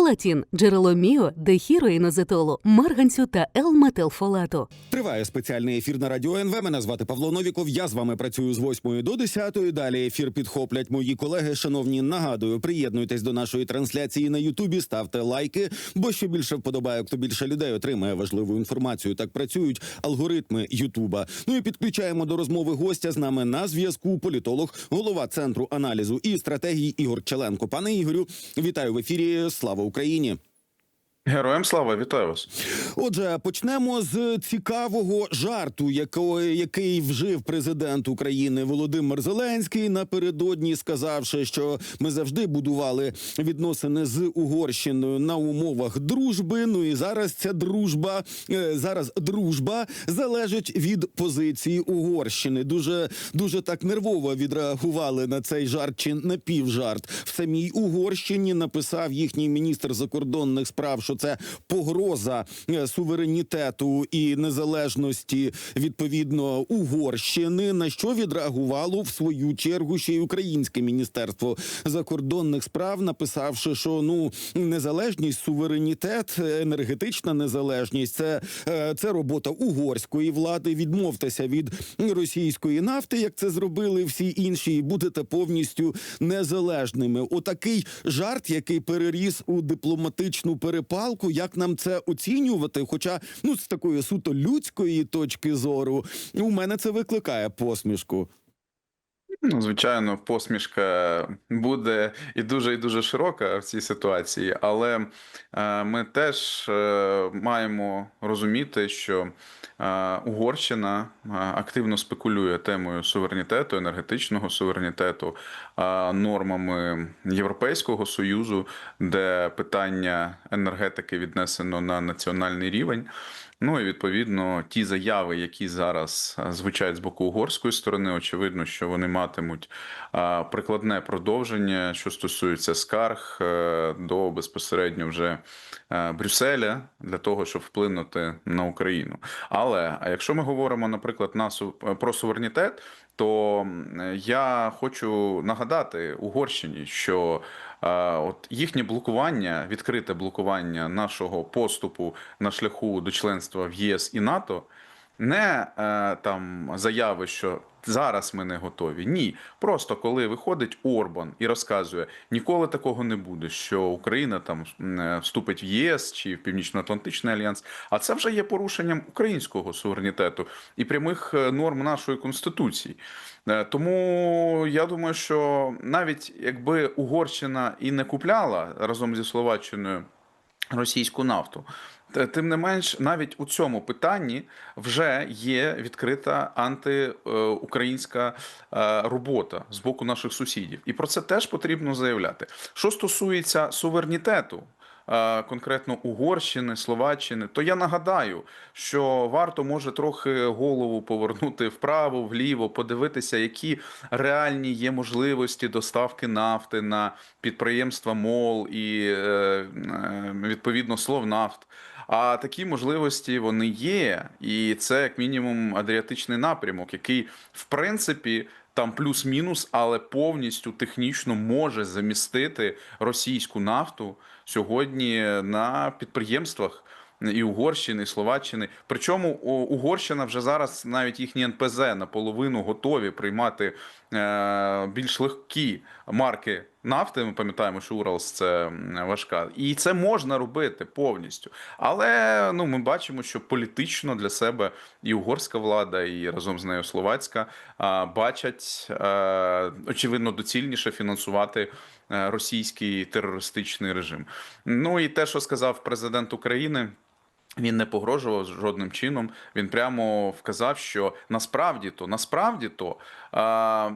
Фолатін – джерело міо, дехіроїнозетолу, марганцю та Л-метилфолату. Триває спеціальний ефір на радіо НВ. Мене звати Павло Новіков. Я з вами працюю з 8 до 10. Далі ефір підхоплять мої колеги. Шановні, нагадую, приєднуйтесь до нашої трансляції на Ютубі, ставте лайки, бо що більше вподобайок, то більше людей отримає важливу інформацію. Так працюють алгоритми Ютуба. Ну і підключаємо до розмови гостя з нами на зв'язку. Політолог, голова центру аналізу і стратегії Ігор Челенко. Пане Ігорю, вітаю в ефірі. Слава! Україні. Героям слава, вітаю вас. Отже, почнемо з цікавого жарту, який вжив президент України Володимир Зеленський напередодні, сказавши, що ми завжди будували відносини з Угорщиною на умовах дружби. Ну і зараз ця дружба е, зараз дружба залежить від позиції Угорщини. Дуже дуже так нервово відреагували на цей жарт чи напівжарт. В самій Угорщині написав їхній міністр закордонних справ, що це погроза е, суверенітету і незалежності відповідно Угорщини. На що відреагувало в свою чергу ще й українське міністерство закордонних справ, написавши, що ну незалежність, суверенітет, енергетична незалежність це, е, це робота угорської влади. Відмовтеся від російської нафти, як це зробили всі інші, і будете повністю незалежними. Отакий жарт, який переріс у дипломатичну перепалку. Як нам це оцінювати? Хоча ну з такої суто людської точки зору, у мене це викликає посмішку. Ну, звичайно, посмішка буде і дуже і дуже широка в цій ситуації, але е, ми теж е, маємо розуміти, що е, Угорщина активно спекулює темою суверенітету, енергетичного суверенітету, нормами Європейського союзу, де питання енергетики віднесено на національний рівень. Ну і відповідно ті заяви, які зараз звучать з боку угорської сторони, очевидно, що вони матимуть прикладне продовження, що стосується скарг е, до безпосередньо вже е, Брюсселя для того, щоб вплинути на Україну. Але якщо ми говоримо, наприклад, на про суверенітет, то я хочу нагадати Угорщині, що е, от їхнє блокування, відкрите блокування нашого поступу на шляху до членства в ЄС і НАТО, не е, там заяви, що зараз ми не готові. Ні, просто коли виходить Орбан і розказує, ніколи такого не буде, що Україна там е, вступить в ЄС чи в Північно-Атлантичний альянс. А це вже є порушенням українського суверенітету і прямих е, норм нашої конституції. Е, Тому я думаю, що навіть якби Угорщина і не купляла разом зі Словаччиною російську нафту. Т- Тим не менш, навіть у цьому питанні вже є відкрита антиукраїнська е, робота з боку наших сусідів, і про це теж потрібно заявляти. Що стосується суверенітету. е, Конкретно Угорщини, Словаччини, то я нагадаю, що варто може трохи голову повернути вправо, вліво, подивитися, які реальні є можливості доставки нафти на підприємства МОЛ і е, е, відповідно Словнафт. А такі можливості вони є, і це як мінімум Адріатичний напрямок, який в принципі там плюс-мінус, але повністю технічно може замістити російську нафту сьогодні на підприємствах. І Угорщини, і Словаччини. Причому Угорщина вже зараз навіть їхні НПЗ наполовину готові приймати е, більш легкі марки нафти. Ми пам'ятаємо, що Уралс це важка, і це можна робити повністю. Але ну ми бачимо, що політично для себе і угорська влада, і разом з нею словацька бачать е, очевидно доцільніше фінансувати е, російський терористичний режим. Ну і те, що сказав президент України. Він не погрожував жодним чином. Він прямо вказав, що насправді то насправді то а,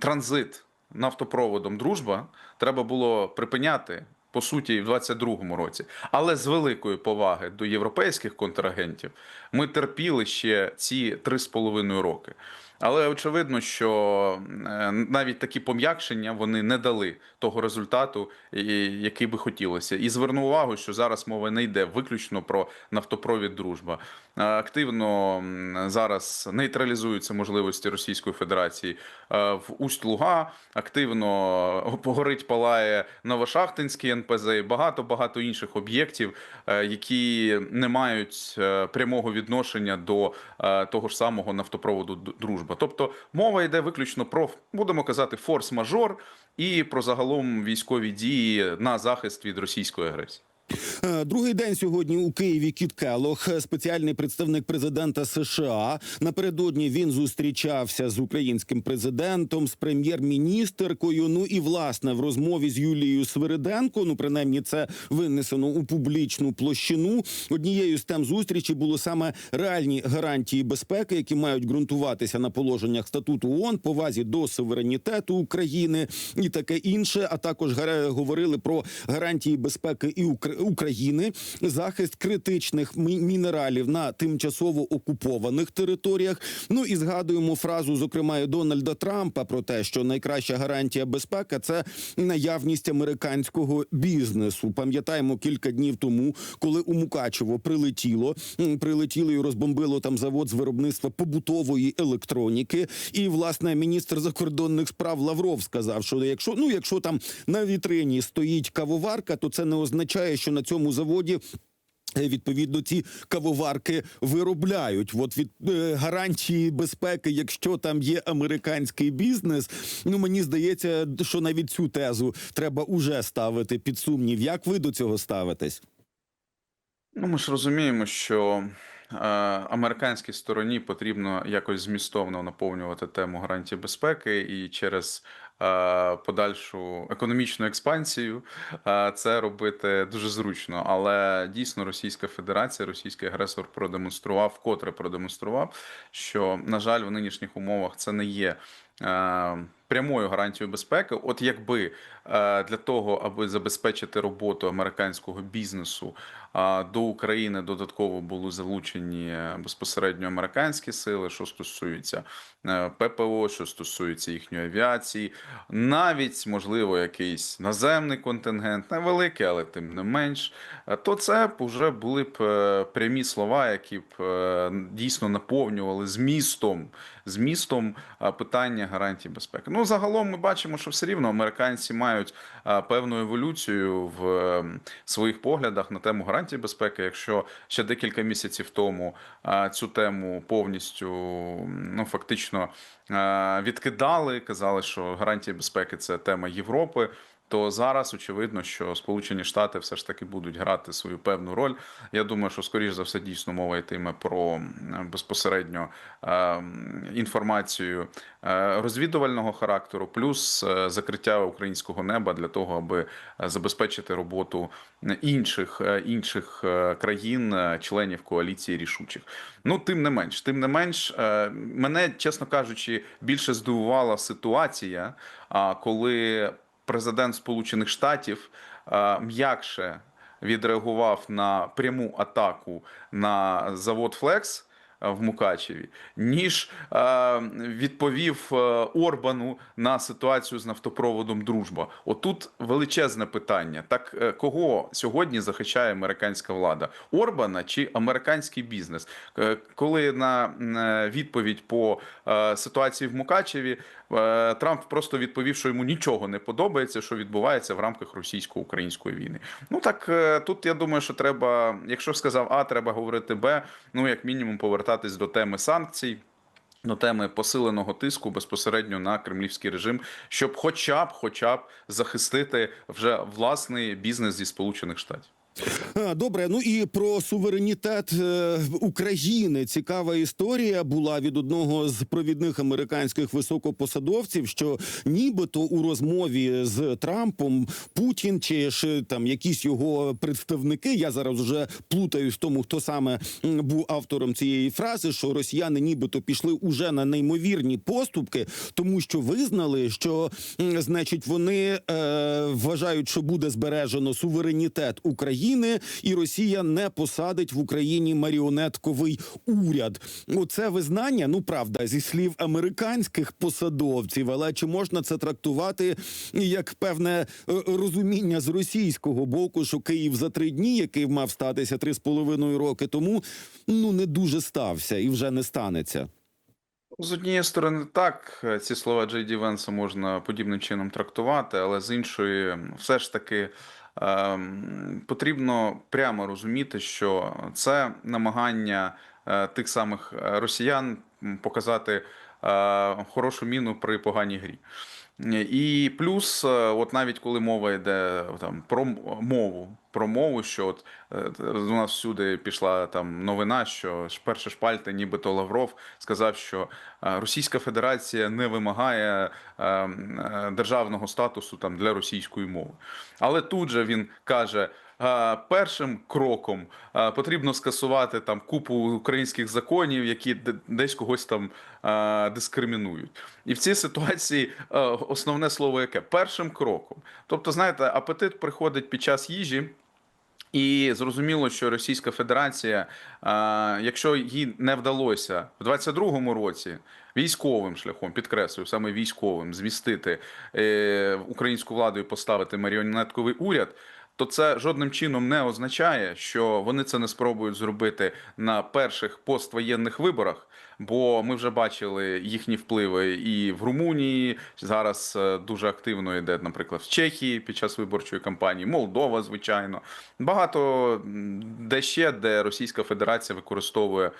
транзит нафтопроводом дружба треба було припиняти. По суті, в 22-му році, але з великої поваги до європейських контрагентів ми терпіли ще ці три з половиною роки. Але очевидно, що е, навіть такі пом'якшення вони не дали того результату, який би хотілося. І зверну увагу, що зараз мова не йде виключно про нафтопровід дружба. Е, Активно зараз нейтралізуються можливості Російської Федерації е, в Усть-Луга. Активно горить палає Новошахтинський НПЗ і багато багато інших об'єктів, е, які не мають е, прямого відношення до е, того ж самого нафтопроводу Дружба. Тобто мова йде виключно про будемо казати форс-мажор і про загалом військові дії на захист від російської агресії. Е, Другий день сьогодні у Києві Кіт Келох, спеціальний представник президента США. Напередодні він зустрічався з українським президентом, з прем'єр-міністеркою. Ну і власне в розмові з Юлією Свириденко. Ну принаймні це винесено у публічну площину. Однією з тем зустрічі було саме реальні гарантії безпеки, які мають ґрунтуватися на положеннях статуту ООН, повазі до суверенітету України і таке інше. А також говорили про гарантії безпеки і Укра- України, захист критичних мі- мінералів на тимчасово окупованих територіях. Ну і згадуємо фразу, зокрема, і Дональда Трампа про те, що найкраща гарантія безпеки це наявність американського бізнесу. Пам'ятаємо кілька днів тому, коли у Мукачево прилетіло, прилетіло і розбомбило там завод з виробництва побутової електроніки. І власне міністр закордонних справ Лавров сказав, що якщо ну якщо там на вітрині стоїть кавоварка, то це не означає, що на цьому заводі. е, Відповідно, ці кавоварки виробляють. От від е, гарантії безпеки, якщо там є американський бізнес, ну мені здається, що навіть цю тезу треба уже ставити під сумнів. Як ви до цього ставитесь? Ну, ми ж розуміємо, що американській стороні потрібно якось змістовно наповнювати тему гарантії безпеки і через е, подальшу економічну експансію е, це робити дуже зручно. Але дійсно Російська Федерація, російський агресор продемонстрував, вкотре продемонстрував, що на жаль, в нинішніх умовах це не є. е, Прямою гарантією безпеки, от якби е, для того, аби забезпечити роботу американського бізнесу до України додатково були залучені е, безпосередньо американські сили, що стосується е, ППО, що стосується їхньої авіації, навіть можливо якийсь наземний контингент, невеликий, але тим не менш, е, то це б вже були б прямі слова, які б дійсно наповнювали змістом, змістом питання гарантій безпеки. Ну загалом ми бачимо, що все рівно американці мають певну еволюцію в е, своїх поглядах на тему гарантій безпеки. Якщо ще декілька місяців тому цю тему повністю ну фактично відкидали, казали, що гарантії безпеки це тема Європи. То зараз очевидно, що Сполучені Штати все ж таки будуть грати свою певну роль. Я думаю, що скоріш за все дійсно мова йтиме про безпосередньо е, інформацію е, розвідувального характеру, плюс е, закриття українського неба для того, аби е, забезпечити роботу інших е, інших е, країн, е, членів коаліції рішучих. Ну тим не менш, тим не менш, е, мене чесно кажучи, більше здивувала ситуація, коли президент Сполучених Штатів м'якше відреагував на пряму атаку на завод Флекс. Е, В Мукачеві, ніж е, відповів е, Орбану на ситуацію з нафтопроводом Дружба. Отут величезне питання: так кого сьогодні захищає американська влада? Орбана чи американський бізнес? Коли на відповідь по ситуації в Мукачеві Трамп просто відповів, що йому нічого не подобається, що відбувається в рамках російсько-української війни. Ну так е, тут я думаю, що треба, якщо сказав А, треба говорити Б. Ну як мінімум повертатись до теми санкцій. До теми посиленого тиску безпосередньо на кремлівський режим, щоб, хоча б, хоча б захистити вже власний бізнес зі Сполучених Штатів. Добре, ну і про суверенітет е, України. Цікава історія була від одного з провідних американських високопосадовців, що нібито у розмові з Трампом Путін чи ж там якісь його представники. Я зараз вже плутаюсь в тому, хто саме був автором цієї фрази, що росіяни нібито пішли уже на неймовірні поступки, тому що визнали, що значить вони е, вважають, що буде збережено суверенітет України. України, і Росія не посадить в Україні маріонетковий уряд. Оце визнання, ну правда, зі слів американських посадовців, але чи можна це трактувати як певне е, розуміння з російського боку, що Київ за три дні, який мав статися три з половиною роки тому, ну не дуже стався і вже не станеться. З однієї сторони, так, ці слова Джей Ді Венса можна подібним чином трактувати, але з іншої, все ж таки потрібно прямо розуміти, що це намагання е, тих самих е, росіян показати е, хорошу міну при поганій грі. І плюс, е, от навіть коли мова йде там про мову, про мову, що от е, у нас всюди пішла там новина, що перше шпальте, нібито Лавров сказав, що е, Російська Федерація не вимагає е, е, державного статусу там для російської мови. Але тут же він каже. Е, Першим кроком е, потрібно скасувати там купу українських законів, які десь когось там е, дискримінують. І в цій ситуації основне слово яке? Першим кроком. Тобто, знаєте, апетит приходить під час їжі. І зрозуміло, що Російська Федерація, якщо їй не вдалося в 22-му році військовим шляхом, підкреслюю, саме військовим, змістити українську владу і поставити маріонетковий уряд, то це жодним чином не означає, що вони це не спробують зробити на перших поствоєнних виборах. Бо ми вже бачили їхні впливи і в Румунії зараз е, дуже активно йде, наприклад, в Чехії під час виборчої кампанії, Молдова, звичайно, багато де ще, де Російська Федерація використовує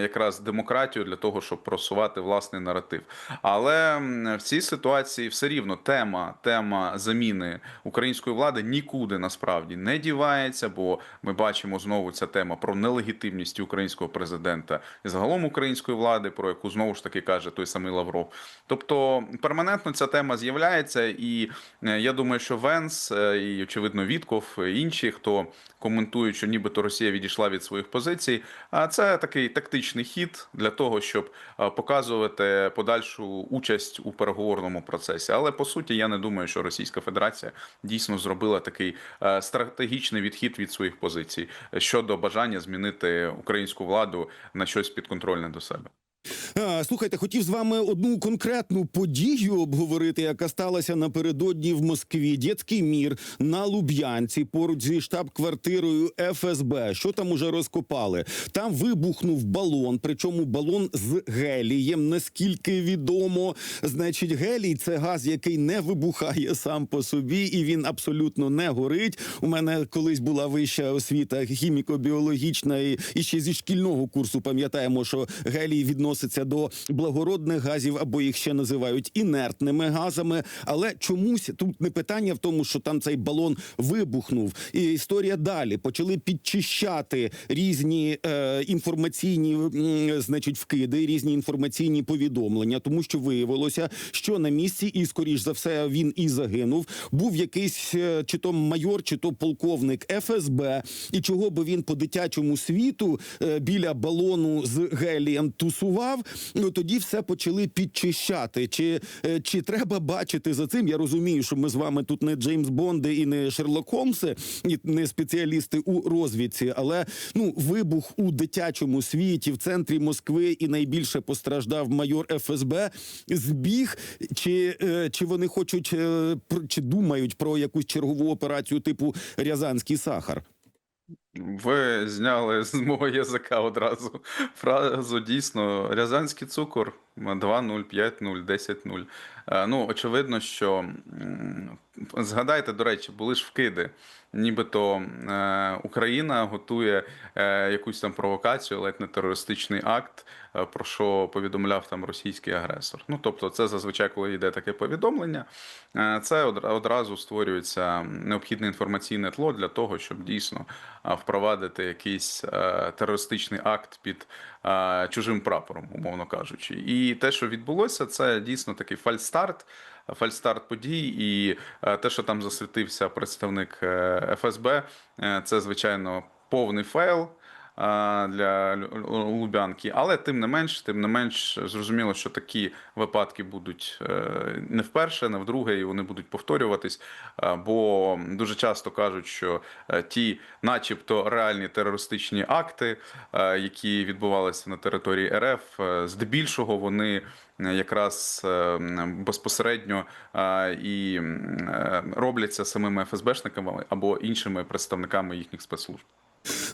якраз демократію для того, щоб просувати власний наратив. Але в цій ситуації все рівно тема, тема заміни української влади нікуди насправді не дівається, бо ми бачимо знову ця тема про нелегітимність українського президента і загалом української влади, про яку знову ж таки каже той самий Лавров. Тобто перманентно ця тема з'являється, і е, я думаю, що Венс е, і очевидно Вітков, і інші, хто коментують, що нібито Росія відійшла від своїх позицій. А це такий тактичний хід для того, щоб е, показувати подальшу участь у переговорному процесі. Але по суті, я не думаю, що Російська Федерація дійсно зробила такий стратегічний відхід від своїх позицій щодо бажання змінити українську владу на щось підконтрольне до себе. А, слухайте, хотів з вами одну конкретну подію обговорити, яка сталася напередодні в Москві. Дєцький мір на Луб'янці поруч зі штаб-квартирою ФСБ. Що там уже розкопали? Там вибухнув балон, причому балон з гелієм. Наскільки відомо, значить, гелій це газ, який не вибухає сам по собі, і він абсолютно не горить. У мене колись була вища освіта хіміко-біологічна, і, ще зі шкільного курсу пам'ятаємо, що гелій відноситься до благородних газів, або їх ще називають інертними газами. Але чомусь тут не питання в тому, що там цей балон вибухнув. І історія далі почали підчищати різні е, інформаційні, м, значить, вкиди, різні інформаційні повідомлення, тому що виявилося, що на місці, і скоріш за все він і загинув. Був якийсь е, чи то майор, чи то полковник ФСБ, і чого би він по дитячому світу е, біля балону з гелієм тусував. Ну тоді все почали підчищати. Чи, е, чи треба бачити за цим? Я розумію, що ми з вами тут не Джеймс Бонди і не Шерлок Холмси, і не спеціалісти у розвідці, але ну вибух у дитячому світі в центрі Москви і найбільше постраждав майор ФСБ. Збіг, чи, е, чи вони хочуть е, чи думають про якусь чергову операцію типу Рязанський сахар? Ви зняли з мого язика одразу фразу. Дійсно Рязанський цукор 2-0, 5-0, 10-0. Е, Ну, очевидно, що згадайте, до речі, були ж вкиди. Нібито е, Україна готує е, якусь там провокацію, ледь не терористичний акт, е, про що повідомляв там російський агресор. Ну тобто, це зазвичай, коли йде таке повідомлення, це одра- одразу створюється необхідне інформаційне тло для того, щоб дійсно впровадити якийсь терористичний акт під чужим прапором, умовно кажучи. І те, що відбулося, це дійсно такий фальстарт. Фальстарт подій, і е, те, що там засвітився представник е, ФСБ, е, це звичайно повний фейл. Для Лубянки. Але тим не менш, тим не менш, зрозуміло, що такі випадки будуть е, не вперше, не вдруге, і вони будуть повторюватись. Бо дуже часто кажуть, що е, ті, начебто, реальні терористичні акти, е, які відбувалися на території РФ, здебільшого вони якраз безпосередньо і робляться самими ФСБшниками або іншими представниками їхніх спецслужб.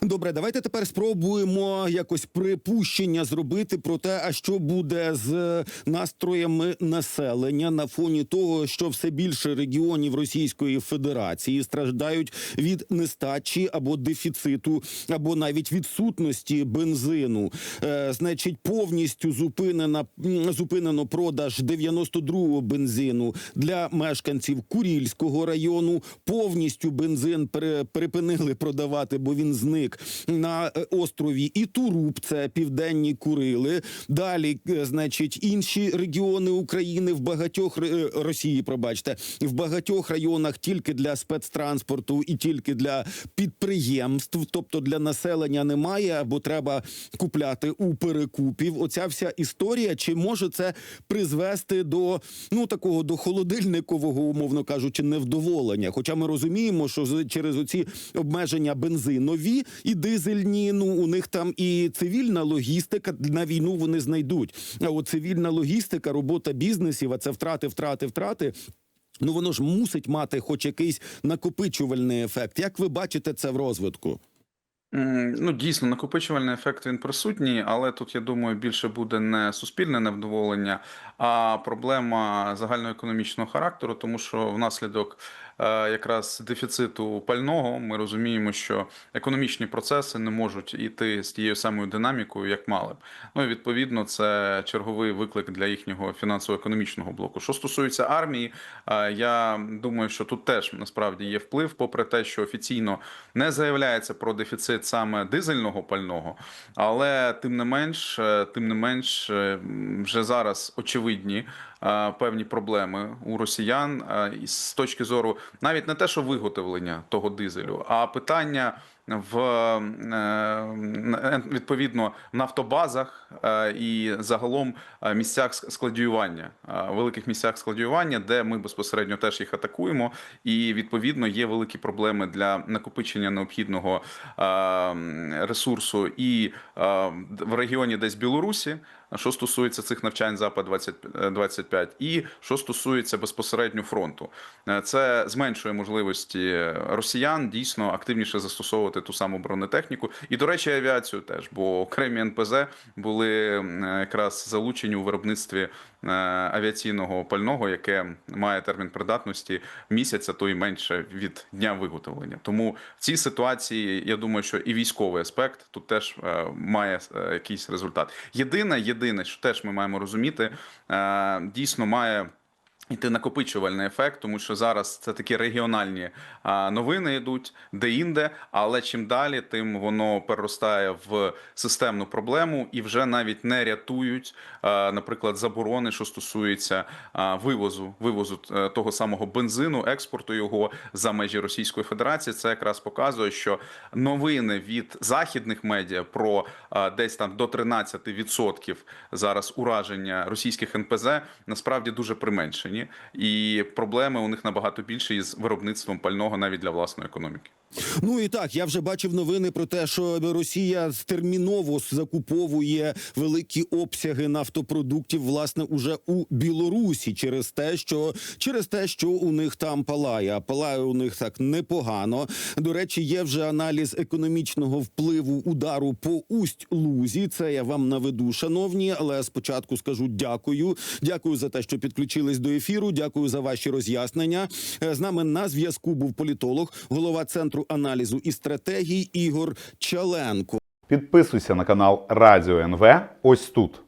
Добре, давайте тепер спробуємо якось припущення зробити про те, а що буде з настроями населення на фоні того, що все більше регіонів Російської Федерації страждають від нестачі або дефіциту, або навіть відсутності бензину. Е, значить, повністю зупинена зупинено продаж 92-го бензину для мешканців Курільського району. Повністю бензин припинили продавати, бо він зник на е, острові Ітуруб, це південні Курили. Далі, е, значить, інші регіони України в багатьох е, Росії, пробачте, в багатьох районах тільки для спецтранспорту і тільки для підприємств, тобто для населення немає, або треба купляти у перекупів. Оця вся історія, чи може це призвести до ну такого до холодильникового, умовно кажучи, невдоволення? Хоча ми розуміємо, що через оці обмеження бензинові і дизельні, ну у них там і цивільна логістика на війну вони знайдуть. А от цивільна логістика, робота бізнесів, а це втрати, втрати, втрати. Ну воно ж мусить мати хоч якийсь накопичувальний ефект. Як ви бачите це в розвитку? Ну, дійсно, накопичувальний ефект він присутній, але тут, я думаю, більше буде не суспільне невдоволення, а проблема загальноекономічного характеру, тому що внаслідок якраз дефіциту пального ми розуміємо, що економічні процеси не можуть йти з тією самою динамікою, як мали б. Ну і відповідно, це черговий виклик для їхнього фінансово-економічного блоку. Що стосується армії, е, я думаю, що тут теж насправді є вплив, попри те, що офіційно не заявляється про дефіцит саме дизельного пального, але тим не менш, е, тим не менш, е, вже зараз очевидні е, певні проблеми у росіян е, з точки зору навіть не те, що виготовлення того дизелю, а питання в е, відповідно нафтобазах е, і загалом е, місцях ск- складіювання, е, великих місцях складіювання, де ми безпосередньо теж їх атакуємо, і відповідно є великі проблеми для накопичення необхідного е, ресурсу і е, в регіоні десь Білорусі. Що стосується цих навчань Запад 25 і що стосується безпосередньо фронту, Е, це зменшує можливості росіян дійсно активніше застосовувати ту саму бронетехніку, і до речі, авіацію теж, бо окремі НПЗ були якраз залучені у виробництві е, авіаційного пального, яке має термін придатності місяця, то й менше від дня виготовлення. Тому в цій ситуації я думаю, що і військовий аспект тут теж е, має е, якийсь результат. Єдине, єдине, що теж ми маємо розуміти, е, дійсно має. Іти накопичувальний ефект, тому що зараз це такі регіональні новини йдуть де-інде, але чим далі, тим воно переростає в системну проблему і вже навіть не рятують, наприклад, заборони, що стосується вивозу, вивозу е, того самого бензину, експорту його за межі Російської Федерації. Це якраз показує, що новини від західних медіа про десь там до 13% зараз ураження російських НПЗ насправді дуже применшені, і проблеми у них набагато більше із виробництвом пального навіть для власної економіки. Ну і так, я вже бачив новини про те, що Росія терміново закуповує великі обсяги нафтопродуктів, власне, уже у Білорусі, через те, що через те, що у них там палає. А палає у них так непогано. До речі, є вже аналіз економічного впливу удару по усть лузі. Це я вам наведу, шановні. Але спочатку скажу дякую. Дякую за те, що підключились до ефіру. Дякую за ваші роз'яснення. Е, З нами на зв'язку був політолог, голова центру аналізу і стратегій Ігор Чаленко. Підписуйся на канал Радіо НВ ось тут.